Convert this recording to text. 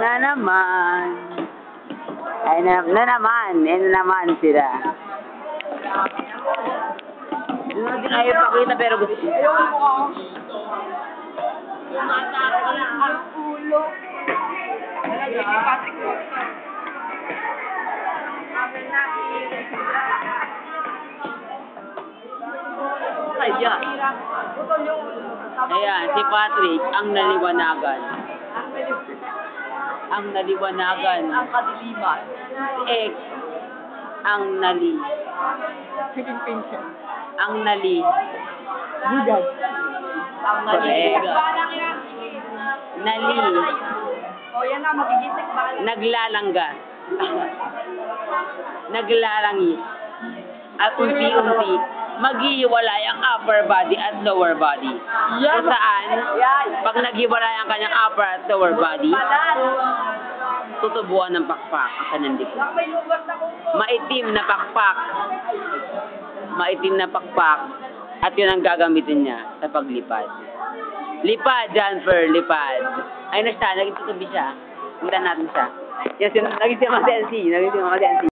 Na naman. Ay na, na naman. Eh, na naman sila. Doon natin ayaw pakita pero gusto. Ayan. Ayan, si Patrick, ang naliwanagan. Ang naliwanagan. Ang kadiliman. X, ang nali. Second pension. Ang nali. Budag. Ang Correct. Nali. O yan na, magigisik ba? Naglalanggas. Naglalangis. At unti-unti, maghihiwalay ang upper body at lower body. Kung saan, pag naghiwalay ang kanyang upper at lower body, tutubuan ng pakpak ang kanyang likod. Maitim na pakpak. Maitim na pakpak. At yun ang gagamitin niya sa paglipad. Lipad, Janfer, lipad. Ay, na siya, naging tutubi siya. Punta natin siya. Yes, yun, naging si Masensi. Naging si Masensi.